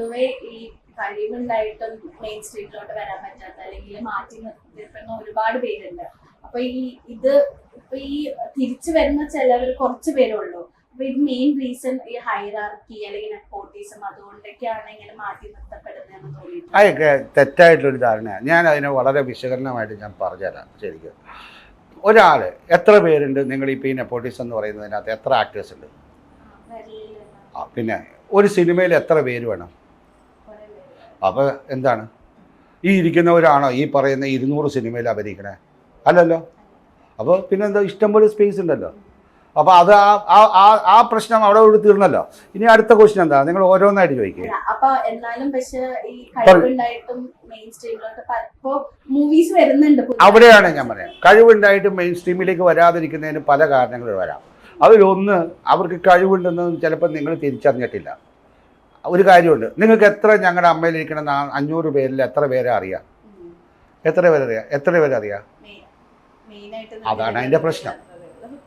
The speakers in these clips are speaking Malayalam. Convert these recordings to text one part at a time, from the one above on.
പൊതുവെ ഈ കഴിവുണ്ടായിട്ടും മെയിൻ സ്ട്രീറ്റിലോട്ട് വരാൻ പറ്റാത്ത അല്ലെങ്കിൽ മാറ്റി നിർത്തുന്ന ഒരുപാട് പേരുണ്ട്. അപ്പൊ ഈ ഇത് ഇപ്പൊ ഈ തിരിച്ചു വരുന്ന ചിലവർ കുറച്ച് പേരേ ഉള്ളൂ അപ്പൊ ഇത് മെയിൻ റീസൺ ഈ ഹൈറാർക്കി അല്ലെങ്കിൽ നെപ്പോട്ടിസം അതുകൊണ്ടൊക്കെയാണ് ഇങ്ങനെ മാറ്റി നിർത്തപ്പെടുന്നതെന്ന് തോന്നിയിട്ടുണ്ട്. അതൊക്കെ തെറ്റായിട്ടുള്ളൊരു ധാരണയാണ് ഞാൻ അതിനെ വളരെ വിശകലനമായിട്ട് ഞാൻ പറഞ്ഞുതരാം ശരിക്കും. ഒരാൾ എത്ര പേരുണ്ട്? നിങ്ങൾ ഇപ്പോൾ ഈ നെപ്പോട്ടിസം എന്ന് പറയുന്നതിനകത്ത് എത്ര ആക്ടേഴ്സ് ഉണ്ട്? ആ പിന്നെ ഒരു സിനിമയിൽ എത്ര പേര് വേണം? അപ്പോൾ എന്താണ്? ഈ ഇരിക്കുന്നവരാണോ ഈ പറയുന്ന ഇരുന്നൂറ് സിനിമയിൽ അഭിനയിക്കണേ? അല്ലല്ലോ? അപ്പോൾ പിന്നെ പിന്നെന്താ ഇഷ്ടംപോലെ സ്പേസ് ഉണ്ടല്ലോ. അപ്പോൾ അത് ആ ആ- ആ പ്രശ്നം അവിടെ ഇവിടെ തീർന്നല്ലോ. ഇനി അടുത്ത ക്വസ്റ്റ്യൻ എന്താ? നിങ്ങൾ ഓരോന്നായിട്ട് ചോദിക്കുക അപ്പോൾ എന്നാലും പക്ഷേ ഈ കഴിവുണ്ടായിട്ടും മെയിൻ മൂവീസ് വരുന്നുണ്ട് അവിടെയാണ് ഞാൻ പറയാം കഴിവുണ്ടായിട്ട് മെയിൻ സ്ട്രീമിലേക്ക് വരാതിരിക്കുന്നതിന് പല കാരണങ്ങൾ വരാം. അതിലൊന്ന് അവർക്ക് കഴിവുണ്ടെന്ന് ചിലപ്പോൾ നിങ്ങൾ തിരിച്ചറിഞ്ഞിട്ടില്ല. ഒരു കാര്യമുണ്ട്. നിങ്ങൾക്ക് എത്ര ഞങ്ങളുടെ അമ്മയിൽ ഇരിക്കുന്ന അഞ്ഞൂറ് പേരിൽ എത്ര പേരെ അറിയാം. എത്ര പേരറിയാം എത്ര പേരറിയാം അതാണ് അതിന്റെ പ്രശ്നം.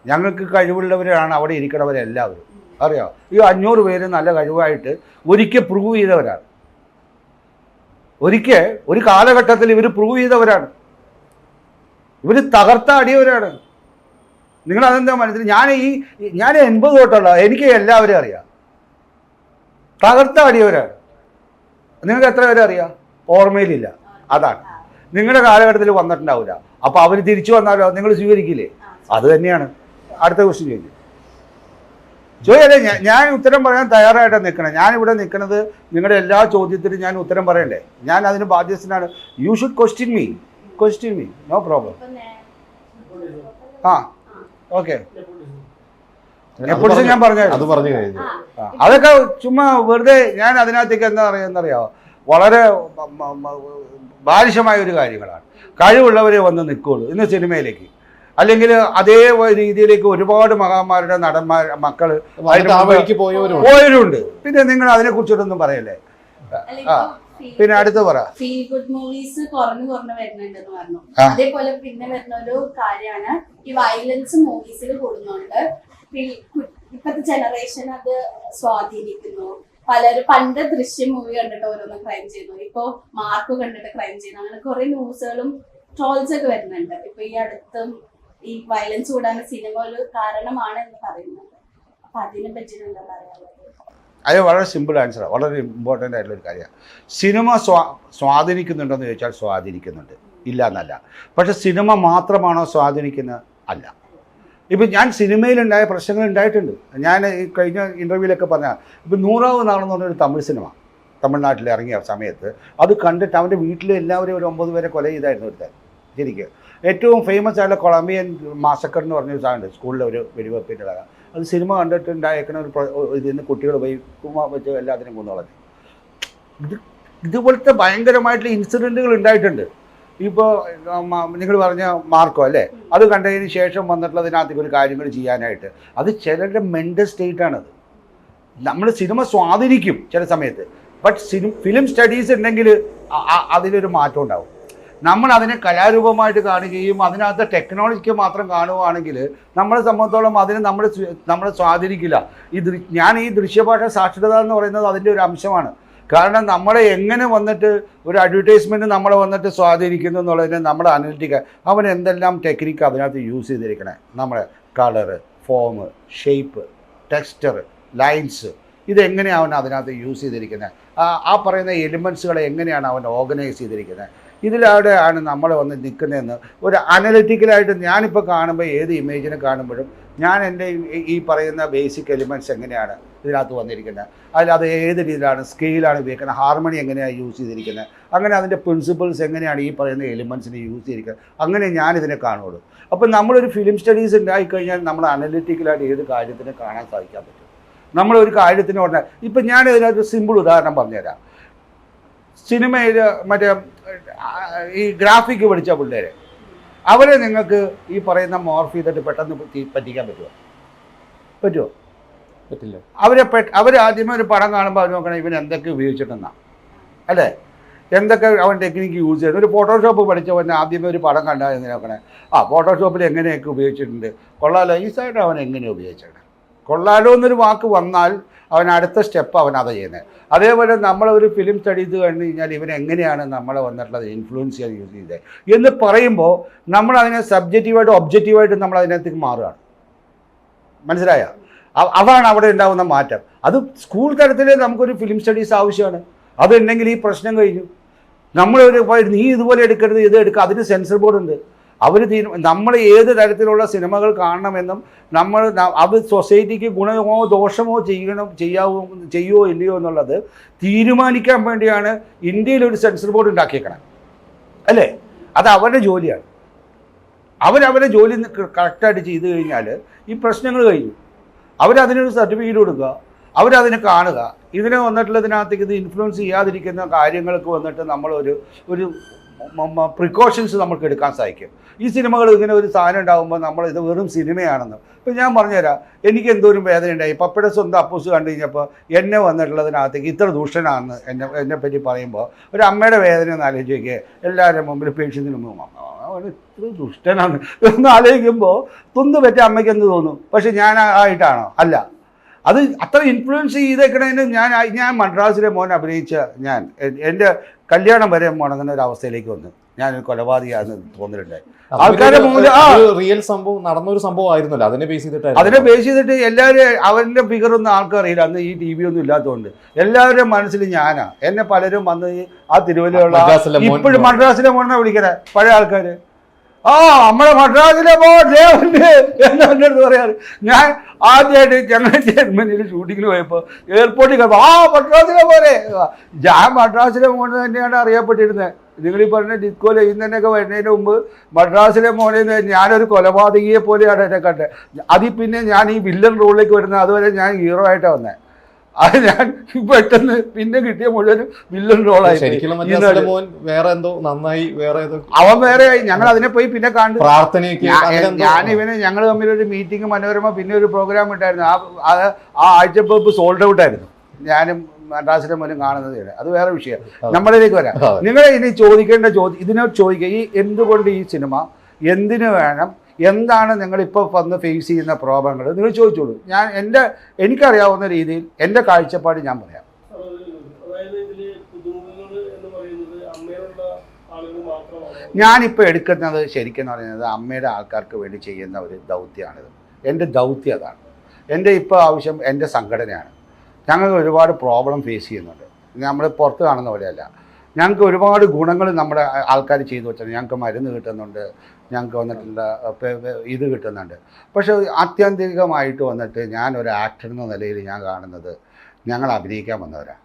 ഞങ്ങൾക്ക് കഴിവുള്ളവരാണ് അവിടെ ഇരിക്കണവരെല്ലാവരും. അറിയോ? ഈ അഞ്ഞൂറ് പേര് നല്ല കഴിവായിട്ട് ഒരിക്കൽ പ്രൂവ് ചെയ്തവരാണ്. ഒരിക്കൽ ഒരു കാലഘട്ടത്തിൽ ഇവർ പ്രൂവ് ചെയ്തവരാണ്. ഇവർ തകർത്താടിയവരാണ് നിങ്ങൾ അതെന്താ മനസ്സിൽ ഞാൻ ഈ ഞാൻ എൺപത് തൊട്ടുള്ള എനിക്ക് എല്ലാവരും അറിയാം. തകർത്താടിയവരാണ് നിങ്ങൾക്ക് എത്ര പേരെ അറിയാം? ഓർമ്മയിലില്ല. അതാണ്. നിങ്ങളുടെ കാലഘട്ടത്തിൽ വന്നിട്ടുണ്ടാവില്ല അപ്പോൾ അവർ തിരിച്ചു വന്നാലോ? നിങ്ങൾ സ്വീകരിക്കില്ലേ? അത് തന്നെയാണ്. അടുത്ത ക്വസ്റ്റ്യൻ ചോദിച്ചു ചോദിക്കല്ലേ ഞാൻ ഞാൻ ഉത്തരം പറയാൻ തയ്യാറായിട്ടാണ് ഞാൻ ഇവിടെ നിൽക്കുന്നത് നിങ്ങളുടെ എല്ലാ ചോദ്യത്തിനും ഞാൻ ഉത്തരം പറയണ്ടേ? ഞാൻ അതിന് ബാധ്യസ്ഥനാണ്. You should question me question me no problem ആ. ഓക്കെ എപ്പോഴും ഞാൻ പറഞ്ഞു. അത് പറഞ്ഞു കഴിഞ്ഞു. അതൊക്കെ ചുമ്മാ വെറുതെ ഞാൻ അതിനകത്തേക്ക് എന്താ പറയുന്നറിയാമോ വളരെ ബാലിശമായ ഒരു കാര്യങ്ങളാണ്. കഴിവുള്ളവരെ വന്ന് നിൽക്കുള്ളൂ ഇന്ന് സിനിമയിലേക്ക്. അല്ലെങ്കിൽ അതേ രീതിയിലേക്ക് ഒരുപാട് മഹാന്മാരുടെ നടന്മാർ മക്കൾ പോയവരുണ്ട്. പിന്നെ നിങ്ങൾ അതിനെ കുറിച്ചിട്ടൊന്നും പറയല്ലേ? ആ, പിന്നെ അടുത്ത് പറ. ഫീൽ ഗുഡ് മൂവീസ് കുറഞ്ഞു കുറഞ്ഞു വരുന്നുണ്ടെന്ന് പറഞ്ഞു. അതേപോലെ പിന്നെ വരുന്ന ഒരു കാര്യമാണ് ഈ വയലൻസ് മൂവീസിൽ കൂടുന്നുണ്ട്. ഇപ്പത്തെ ജനറേഷൻ അത് സ്വാധീനിക്കുന്നു. പലരും പണ്ട് ദൃശ്യം മൂവി കണ്ടിട്ട് ഓരോന്ന് ക്രൈം ചെയ്യുന്നു. ഇപ്പൊ മാർക്ക് കണ്ടിട്ട് ക്രൈം ചെയ്യുന്നു. അങ്ങനെ കുറെ ന്യൂസുകളും ട്രോൾസ് ഒക്കെ വരുന്നുണ്ട്. ഇപ്പൊ ഈ അടുത്തും ഈ വയലൻസ് കൂടാൻ സിനിമ ഒരു കാരണമാണ് എന്ന് പറയുന്നത്. അപ്പൊ അതിനെ പറ്റി എന്താ പറയാനുള്ളത്? അത് വളരെ സിമ്പിൾ ആൻസറാണ് വളരെ ഇമ്പോർട്ടന്റ് ആയിട്ടുള്ള ഒരു കാര്യമാണ്. സിനിമ സ്വാ സ്വാധീനിക്കുന്നുണ്ടോ എന്ന് ചോദിച്ചാൽ സ്വാധീനിക്കുന്നുണ്ട്. ഇല്ല എന്നല്ല. പക്ഷെ സിനിമ മാത്രമാണോ സ്വാധീനിക്കുന്നത്? അല്ല. ഇപ്പം ഞാൻ സിനിമയിലുണ്ടായ പ്രശ്നങ്ങൾ ഉണ്ടായിട്ടുണ്ട്. ഞാൻ ഈ കഴിഞ്ഞ ഇന്റർവ്യൂവിലൊക്കെ പറഞ്ഞ ഇപ്പം നൂറാവ് നാളെന്ന് പറഞ്ഞൊരു തമിഴ് സിനിമ തമിഴ്നാട്ടിൽ ഇറങ്ങിയ സമയത്ത് അത് കണ്ടിട്ട് അവന്റെ വീട്ടിൽ എല്ലാവരും ഒരു ഒമ്പത് പേരെ കൊല ചെയ്തായിരുന്നു ഒരുത്തൻ ശരിക്കും. ഏറ്റവും ഫേമസ് ആയിട്ടുള്ള കൊളംബിയൻ മാസക്കർ എന്ന് പറഞ്ഞൊരു സാധനമുണ്ട് സ്കൂളിലെ ഒരു വെടിവെപ്പിന്റെ അത് സിനിമ കണ്ടിട്ട് ഉണ്ടായേക്കണ ഒരു ഇതിൽ നിന്ന് കുട്ടികൾ പോയി വെച്ച് എല്ലാത്തിനും കൊന്നു കളഞ്ഞു ഇത് ഇതുപോലത്തെ ഭയങ്കരമായിട്ടുള്ള ഇൻസിഡന്റുകൾ ഉണ്ടായിട്ടുണ്ട്. ഇപ്പോൾ നിങ്ങൾ പറഞ്ഞ മാർക്കോ അല്ലേ? അത് കണ്ടതിന് ശേഷം വന്നിട്ടുള്ളതിനകത്ത് ഒരു കാര്യങ്ങൾ ചെയ്യാനായിട്ട്. അത് ചിലരുടെ മെന്റൽ സ്റ്റേറ്റാണത് നമ്മൾ സിനിമ സ്വാധീനിക്കും ചില സമയത്ത്. ബട്ട് സിനിമ ഫിലിം സ്റ്റഡീസ് ഉണ്ടെങ്കിൽ അതിലൊരു മാറ്റം ഉണ്ടാവും. നമ്മൾ അതിനെ കലാരൂപമായിട്ട് കാണുകയും അതിനകത്ത് ടെക്നോളജിക്ക് മാത്രം കാണുകയാണെങ്കിൽ നമ്മളെ സംബന്ധിച്ചോളം അതിനെ നമ്മൾ നമ്മളെ സ്വാധീനിക്കില്ല. ഈ ഞാൻ ഈ ദൃശ്യഭാഷ സാക്ഷരത എന്ന് പറയുന്നത് അതിന്റെ ഒരു അംശമാണ്. കാരണം നമ്മളെ എങ്ങനെ വന്നിട്ട് ഒരു അഡ്വർടൈസ്മെന്റ് നമ്മളെ വന്നിട്ട് സ്വാധീനിക്കുന്നു എന്നുള്ളതിന് നമ്മൾ അനലിറ്റിക്ക അവൻ എന്തെല്ലാം ടെക്നിക്ക് അതിനകത്ത് യൂസ് ചെയ്തിരിക്കണേ? നമ്മുടെ colour form shape texture lines ഇതെങ്ങനെയാണ് അവൻ അതിനകത്ത് യൂസ് ചെയ്തിരിക്കുന്നത് ആ പറയുന്ന എലിമെൻസുകളെ എങ്ങനെയാണ് അവൻ ഓർഗനൈസ് ചെയ്തിരിക്കുന്നത് ഇതിലവിടെയാണ് നമ്മൾ വന്ന് നിൽക്കുന്നതെന്ന് ഒരു അനലിറ്റിക്കലായിട്ട് ഞാനിപ്പോൾ കാണുമ്പോൾ ഏത് ഇമേജിനെ കാണുമ്പോഴും ഞാൻ എന്റെ ഈ പറയുന്ന ബേസിക് എലിമെന്റ്സ് എങ്ങനെയാണ്? ഇതിനകത്ത് വന്നിരിക്കുന്നത്. അതിൽ അത് ഏത് രീതിയിലാണ് സ്കെയിലാണ് ഉപയോഗിക്കുന്നത് ഹാർമണി എങ്ങനെയാണ് യൂസ് ചെയ്തിരിക്കുന്നത്. അങ്ങനെ അതിന്റെ പ്രിൻസിപ്പിൾസ് എങ്ങനെയാണ് ഈ പറയുന്ന എലിമെൻസിനെ യൂസ് ചെയ്തിരിക്കുന്നത്. അങ്ങനെ ഞാൻ ഇതിനെ കാണുള്ളൂ. അപ്പോൾ നമ്മളൊരു ഫിലിം സ്റ്റഡീസ് ഉണ്ടായിക്കഴിഞ്ഞാൽ നമ്മൾ അനലിറ്റിക്കലായിട്ട് ഏത് കാര്യത്തിനെ കാണാൻ സാധിക്കാൻ പറ്റും. നമ്മളൊരു കാര്യത്തിന് പറഞ്ഞാൽ ഇപ്പം ഞാൻ ഇതിനകത്ത് സിമ്പിൾ ഉദാഹരണം പറഞ്ഞുതരാം. സിനിമയിൽ മറ്റേ ഈ ഗ്രാഫിക്ക് പഠിച്ച പിള്ളേരെ അവരെ നിങ്ങൾക്ക് ഈ പറയുന്ന മോർഫ് ചെയ്തിട്ട് പെട്ടെന്ന് പറ്റി- പറ്റിക്കാൻ പറ്റുമോ? പറ്റുമോ? പറ്റില്ല. അവരെ അവർ ആദ്യമേ ഒരു പടം കാണുമ്പോൾ അവർ നോക്കണം ഇവൻ എന്തൊക്കെ ഉപയോഗിച്ചിട്ടെന്നാണ് അല്ലേ? എന്തൊക്കെ അവൻ ടെക്നിക്ക് യൂസ് ചെയ്യുന്നത് ഒരു ഫോട്ടോഷോപ്പ് പഠിച്ചവൻ ആദ്യമേ ഒരു പടം കണ്ടാൽ എന്ന് നോക്കണേ? ആ ഫോട്ടോഷോപ്പിൽ എങ്ങനെയൊക്കെ ഉപയോഗിച്ചിട്ടുണ്ട്? കൊള്ളാലോ ഈ അവൻ എങ്ങനെ ഉപയോഗിച്ചത് കൊള്ളാലോ എന്നൊരു വാക്ക് വന്നാൽ അവൻ അടുത്ത സ്റ്റെപ്പ് അവൻ അത് ചെയ്യുന്നത് അതേപോലെ നമ്മളൊരു ഫിലിം സ്റ്റഡി ചെയ്ത് കഴിഞ്ഞ് കഴിഞ്ഞാൽ ഇവൻ എങ്ങനെയാണ് നമ്മളെ വന്നിട്ടുള്ളത് ഇൻഫ്ലുവൻസ് ചെയ്യാൻ യൂസ് ചെയ്തത് എന്ന് പറയുമ്പോൾ നമ്മളതിനെ സബ്ജക്റ്റീവായിട്ട് ഒബ്ജക്റ്റീവായിട്ട് നമ്മൾ അതിനകത്തേക്ക് മാറുകയാണ്. മനസ്സിലായ? അതാണ് അവിടെ ഉണ്ടാകുന്ന മാറ്റം. അത് സ്കൂൾ തലത്തിൽ നമുക്കൊരു ഫിലിം സ്റ്റഡീസ് ആവശ്യമാണ്. അതുണ്ടെങ്കിൽ ഈ പ്രശ്നം കഴിഞ്ഞു. ഒരു നീ ഇതുപോലെ എടുക്കരുത് ഇത് എടുക്കുക അതിന് സെൻസർ ബോർഡ് ഉണ്ട്. അവർ തീരു നമ്മൾ ഏത് തരത്തിലുള്ള സിനിമകൾ കാണണമെന്നും നമ്മൾ അത് സൊസൈറ്റിക്ക് ഗുണമോ ദോഷമോ ചെയ്യണം ചെയ്യാവോ ചെയ്യുമോ ഇല്ലയോ എന്നുള്ളത് തീരുമാനിക്കാൻ വേണ്ടിയാണ് ഇന്ത്യയിൽ ഒരു സെൻസർ ബോർഡ് ഉണ്ടാക്കിയേക്കണം. അല്ലേ? അത് അവരുടെ ജോലിയാണ്. അവരവരുടെ ജോലി കറക്റ്റായിട്ട് ചെയ്തു കഴിഞ്ഞാൽ ഈ പ്രശ്നങ്ങൾ കഴിഞ്ഞു. അവരതിനൊരു സർട്ടിഫിക്കറ്റ് കൊടുക്കുക അവരതിനെ കാണുക. ഇതിനെ വന്നിട്ടുള്ളതിനകത്തേക്ക് ഇത് ഇൻഫ്ലുവൻസ് ചെയ്യാതിരിക്കുന്ന കാര്യങ്ങൾക്ക് വന്നിട്ട് നമ്മളൊരു ഒരു പ്രിക്കോഷൻസ് നമുക്ക് എടുക്കാൻ സാധിക്കും. ഈ സിനിമകൾ ഇങ്ങനെ ഒരു സാധനം ഉണ്ടാകുമ്പോൾ നമ്മൾ ഇത് വെറും സിനിമയാണെന്ന്. ഇപ്പം ഞാൻ പറഞ്ഞുതരാം. എനിക്ക് എന്തോരം വേദന ഉണ്ടായി പപ്പയുടെ സ്വന്തം അപ്പൂസ് കണ്ടു കഴിഞ്ഞപ്പോൾ എന്നെ വന്നിട്ടുള്ളതിനകത്തേക്ക് ഇത്ര ദൂഷണമാണെന്ന് എന്നെ എന്നെ പറ്റി പറയുമ്പോൾ ഒരു അമ്മയുടെ വേദന ഒന്ന് ആലോചിക്കുക എല്ലാവരുടെ മുമ്പിൽ പേഷ്യൻസിന് മുമ്പ് "അമ്മ, അവൻ ഇത്ര ദുഷ്ടനാണ്. എന്ന് ആലോചിക്കുമ്പോൾ തുന്ന് പറ്റിയ അമ്മയ്ക്ക് എന്ത് തോന്നും? പക്ഷെ ഞാൻ ആയിട്ടാണോ അല്ല. അത് അത്ര ഇൻഫ്ലുവൻസ് ചെയ്തേക്കണതിന് ഞാൻ ഞാൻ മദ്രാസിലെ മോൻ അഭിനയിച്ച ഞാൻ എന്റെ കല്യാണം വരെ മുടങ്ങുന്ന ഒരു അവസ്ഥയിലേക്ക് വന്നു. ഞാൻ കൊലപാതകയാണെന്ന് തോന്നിയിട്ടുണ്ടായി ആൾക്കാരെ മുമ്പിൽ ആ. റിയൽ സംഭവം ഒരു അതിനെ ബേസ് അതിനെ ബേസ് ചെയ്തിട്ട് എല്ലാവരും അവന്റെ ഫിഗറൊന്നും ആൾക്കറിയില്ല അന്ന് ഈ ടി വി ഒന്നും ഇല്ലാത്തതുകൊണ്ട്. എല്ലാവരുടെ മനസ്സിൽ ഞാനാ. എന്നെ പലരും വന്ന് ആ തിരുവല്ലയുള്ള മദ്രാസിലെ ഇപ്പോഴും മദ്രാസിലെ മോനെ വിളിക്കണേ. പഴയ ആൾക്കാർ ആ നമ്മളെ മദ്രാസിലെ മോൻ ദേവന്റെ എന്ന് അടുത്ത് പറയാറ്. ഞാൻ ആദ്യമായിട്ട് ചങ്ങനാശ്ശേരി ജർമ്മനിയിൽ ഷൂട്ടിങ്ങിന് പോയപ്പോൾ എയർപോർട്ടിൽ കയറുമ്പോൾ ആ മദ്രാസിലെ പോലെ. ഞാൻ മദ്രാസിലെ മോനെ തന്നെയാണ് അറിയപ്പെട്ടിരുന്നത്. നിങ്ങൾ ഈ പറഞ്ഞ ഡിസ്കോയിൽ ഇന്നൊക്കെ വരുന്നതിന് മുമ്പ് മദ്രാസിലെ മോനെ ഞാനൊരു കൊലപാതകിയെ പോലെയാണ് എന്നെ കണ്ടത്. അതിൽ പിന്നെ ഞാൻ ഈ വില്ലൻ റോളിലേക്ക് വരുന്നത്. അതുവരെ ഞാൻ ഹീറോ ആയിട്ടാണ് വന്നത്. അത് ഞാൻ പെട്ടെന്ന് പിന്നെ കിട്ടിയ മുഴുവൻ വില്ലൻ റോളായി മോൻ വേറെ എന്തോ നന്നായി വേറെ ഏതോ അവൻ വേറെ ഞങ്ങൾ അതിനെ പോയി പിന്നെ കണ്ടു പ്രാർത്ഥനയൊക്കെ ഞാൻ- ഇവനെ ഞങ്ങൾ തമ്മിൽ ഒരു മീറ്റിംഗ് മനോരമ പിന്നെ ഒരു പ്രോഗ്രാം ഉണ്ടായിരുന്നു. ആ ആ- ആഴ്ച ആഴ്ചപ്പ് സോൾഡ് ഔട്ട് ആയിരുന്നു. ഞാനും മദ്രാസിലെ മോനും കാണുന്നത് ഇവിടെ. അത് വേറെ വിഷയം. നമ്മളിലേക്ക് വരാം. നിങ്ങൾ ഇനി ചോദിക്കേണ്ട ചോദ്യം ഇതിനോട് ചോദിക്കുക ഈ എന്തുകൊണ്ട് ഈ സിനിമ എന്തിനു വേണം എന്താണ് നിങ്ങളിപ്പോൾ വന്ന് ഫേസ് ചെയ്യുന്ന പ്രോബ്ലങ്ങൾ? നിങ്ങൾ ചോദിച്ചോളൂ. ഞാൻ എന്റെ എനിക്കറിയാവുന്ന രീതിയിൽ എന്റെ കാഴ്ചപ്പാട് ഞാൻ പറയാം. ഞാനിപ്പോൾ എടുക്കുന്നത് ശരിക്കും പറയുന്നത് അമ്മയുടെ ആൾക്കാർക്ക് വേണ്ടി ചെയ്യുന്ന ഒരു ദൗത്യമാണിത്. എന്റെ ദൗത്യം അതാണ്. എന്റെ ഇപ്പോൾ ആവശ്യം എന്റെ സംഘടനയാണ്. ഞങ്ങൾ ഒരുപാട് പ്രോബ്ലം ഫേസ് ചെയ്യുന്നുണ്ട്. നമ്മൾ പുറത്ത് കാണുന്ന പോലെയല്ല. ഞങ്ങൾക്ക് ഒരുപാട് ഗുണങ്ങൾ നമ്മുടെ ആൾക്കാർ ചെയ്തു വെച്ചത്. ഞങ്ങൾക്ക് മരുന്ന് കിട്ടുന്നുണ്ട്. ഞങ്ങൾക്ക് വന്നിട്ടുള്ള ഇത് കിട്ടുന്നുണ്ട്. പക്ഷേ ആത്യന്തികമായിട്ട് വന്നിട്ട് ഞാൻ ഒരു ആക്ടർ എന്ന നിലയിൽ ഞാൻ കാണുന്നത് ഞങ്ങൾ അഭിനയിക്കാൻ വന്നവരാണ്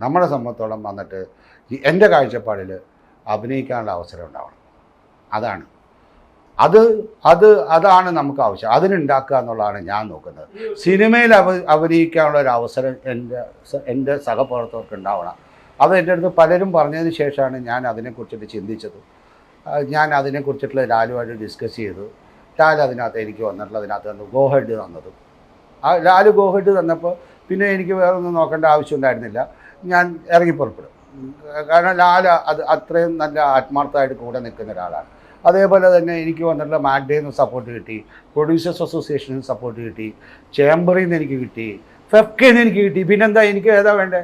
നമ്മളെ സംബന്ധിച്ചോളം വന്നിട്ട് എന്റെ കാഴ്ചപ്പാടിൽ അഭിനയിക്കാനുള്ള അവസരം ഉണ്ടാവണം. അതാണ്. അത് അത് അതാണ് നമുക്ക് ആവശ്യം. അതിനുണ്ടാക്കുക എന്നുള്ളതാണ് ഞാൻ നോക്കുന്നത്. സിനിമയിൽ അഭി അഭിനയിക്കാനുള്ള ഒരു അവസരം എന്റെ എന്റെ സഹപ്രവർത്തകർക്ക് ഉണ്ടാവണം. അത് എന്റെ അടുത്ത് പലരും പറഞ്ഞതിന് ശേഷമാണ് ഞാൻ അതിനെക്കുറിച്ചിട്ട് ചിന്തിച്ചത്. ഞാൻ അതിനെക്കുറിച്ചിട്ടുള്ള ലാലുമായിട്ട് ഡിസ്കസ് ചെയ്തു. ലാൽ അതിനകത്ത് എനിക്ക് വന്നിട്ടുള്ള അതിനകത്ത് തന്നു ഗോഹഡ് തന്നത്. ആ ലാൽ ഗോഹെഡ് തന്നപ്പോൾ പിന്നെ എനിക്ക് വേറെ ഒന്നും നോക്കേണ്ട ആവശ്യമുണ്ടായിരുന്നില്ല. ഞാൻ ഇറങ്ങി പുറപ്പെടും കാരണം ലാൽ അത് അത്രയും നല്ല ആത്മാർത്ഥമായിട്ട് കൂടെ നിൽക്കുന്ന ഒരാളാണ്. അതേപോലെ തന്നെ എനിക്ക് വന്നിട്ടുള്ള മാഗ്ഡയിൽ നിന്ന് സപ്പോർട്ട് കിട്ടി പ്രൊഡ്യൂസേഴ്സ് അസോസിയേഷനിൽ സപ്പോർട്ട് കിട്ടി ചേംബറിൽ നിന്ന് എനിക്ക് കിട്ടി ഫെഫ്കയിൽ നിന്ന് എനിക്ക് കിട്ടി. പിന്നെന്താ എനിക്ക് ഏതാ വേണ്ടേ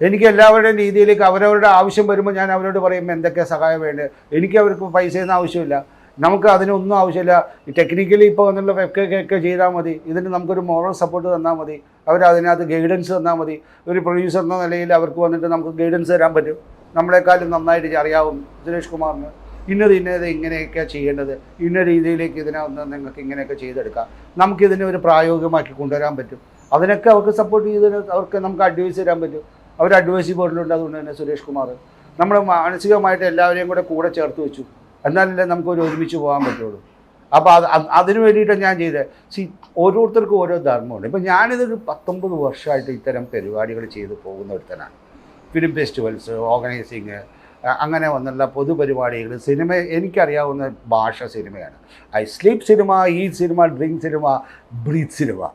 എനിക്ക് എല്ലാവരുടെയും രീതിയിലേക്ക് അവരവരുടെ ആവശ്യം വരുമ്പോൾ ഞാൻ അവരോട് പറയും എന്തൊക്കെ സഹായം വേണ്ടത് എനിക്ക് അവർക്ക് പൈസയൊന്നും ആവശ്യമില്ല. നമുക്ക് അതിനൊന്നും ആവശ്യമില്ല. ടെക്നിക്കലി ഇപ്പോൾ വന്നുള്ള ഒക്കെ ചെയ്താൽ മതി. ഇതിന് നമുക്കൊരു മോറൽ സപ്പോർട്ട് തന്നാൽ മതി. അവർ അതിനകത്ത് ഗൈഡൻസ് തന്നാൽ മതി. ഒരു പ്രൊഡ്യൂസർ എന്ന നിലയിൽ അവർക്ക് വന്നിട്ട് നമുക്ക് ഗൈഡൻസ് തരാൻ പറ്റും. നമ്മളെക്കാളും നന്നായിട്ട് അറിയാവും സുരേഷ് കുമാറിന്. ഇന്നത് ഇന്നത് ഇങ്ങനെയൊക്കെ ചെയ്യേണ്ടത്. ഇന്ന രീതിയിലേക്ക് ഇതിനെ ഒന്ന് നിങ്ങൾക്ക് ഇങ്ങനെയൊക്കെ ചെയ്തെടുക്കാം. നമുക്കിതിനെ ഒരു പ്രായോഗികമാക്കി കൊണ്ടുവരാൻ പറ്റും. അതിനൊക്കെ അവർക്ക് സപ്പോർട്ട് ചെയ്ത് അവർക്ക് നമുക്ക് അഡ്വൈസ് തരാൻ പറ്റും. അവർ അഡ്വൈസി ബോർഡിലുണ്ട് അതുകൊണ്ട് തന്നെ സുരേഷ് കുമാർ. നമ്മൾ മാനസികമായിട്ട് എല്ലാവരെയും കൂടെ കൂടെ ചേർത്ത് വെച്ചു. എന്നാലല്ലേ നമുക്ക് ഒരു ഒരുമിച്ച് പോകാൻ പറ്റുള്ളൂ. അപ്പോൾ അത് അത് അതിന് വേണ്ടിയിട്ടാണ് ഞാൻ ചെയ്തത് സി ഓരോരുത്തർക്കും ഓരോ ധർമ്മമുണ്ട്. ഇപ്പം ഞാനിതൊരു പത്തൊമ്പത് വർഷമായിട്ട് ഇത്തരം പരിപാടികൾ ചെയ്ത് പോകുന്ന ഒരുത്തനാണ്. ഫിലിം ഫെസ്റ്റിവൽസ് ഓർഗനൈസിങ് അങ്ങനെ വന്നുള്ള പൊതുപരിപാടികൾ സിനിമ എനിക്കറിയാവുന്ന ഭാഷ സിനിമയാണ്. ഐ സ്ലീപ് സിനിമ ഈ cinema drink cinema breathe cinema